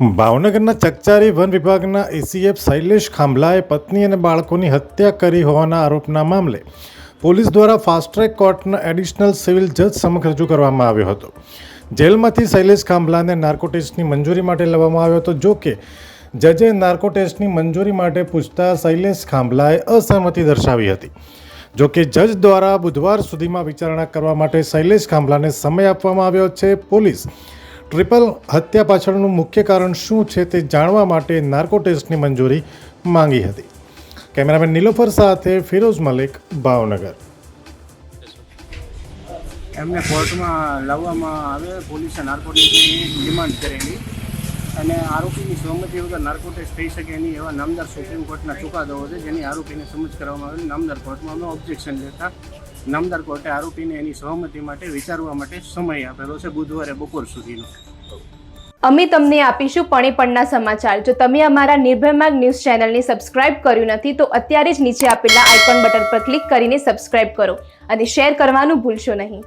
ભાવનગરના ચકચારી વન વિભાગના એસીએફ શૈલેષ ખાંભલાએ પત્ની અને બાળકોની હત્યા કરી હોવાના આરોપના મામલે પોલીસ દ્વારા ફાસ્ટ ટ્રેક કોર્ટના એડિશનલ સિવિલ જજ સમક્ષ રજૂ કરવામાં આવ્યો હતો. જેલમાંથી શૈલેષ ખાંભલાને નાર્કો ટેસ્ટની મંજૂરી માટે લેવામાં આવ્યો હતો. જો કે, જજે નાર્કો ટેસ્ટની મંજૂરી માટે પૂછતા શૈલેષ ખાંભલાએ અસહમતિ દર્શાવી હતી. જો કે, જજ દ્વારા બુધવાર સુધીમાં વિચારણા કરવા માટે શૈલેષ ખાંભલાને સમય આપવામાં આવ્યો છે. પોલીસ ટ્રિપલ હત્યા પાછળનું મુખ્ય કારણ શું છે તે જાણવા માટે નાર્કો ટેસ્ટની મંજૂરી માંગી હતી. કેમેરામેન નીલોફર સાથે ફિરોઝ મલિક, ભાવનગર. એમને કોર્ટમાં લાવવામાં આવે, પોલીસે નાર્કોટિક્સની ડિમાન્ડ કરેલી અને આરોપીની સહમતિ વગર નાર્કોટિક્સ થઈ શકે નહીં એવા નામદાર સુપ્રીમ કોર્ટના ચુકાદાઓ છે, જેની આરોપીને સમજ કરવામાં આવેલી. નામદાર કોર્ટમાં અમે ઓબ્જેક્શન લેતા નામદાર કોર્ટે આરોપીને એની સહમતિ માટે વિચારવા માટે સમય આપેલો છે બુધવારે બપોર સુધીનો. અમે તમને આપીશું પણેપણના સમાચાર. જો તમે અમારા નિર્ભય માર્ગ ન્યૂઝ ચેનલને સબસ્ક્રાઇબ કર્યું નથી, તો અત્યારે જ નીચે આપેલા આઇકોન બટન પર ક્લિક કરીને સબસ્ક્રાઇબ કરો અને શેર કરવાનું ભૂલશો નહીં.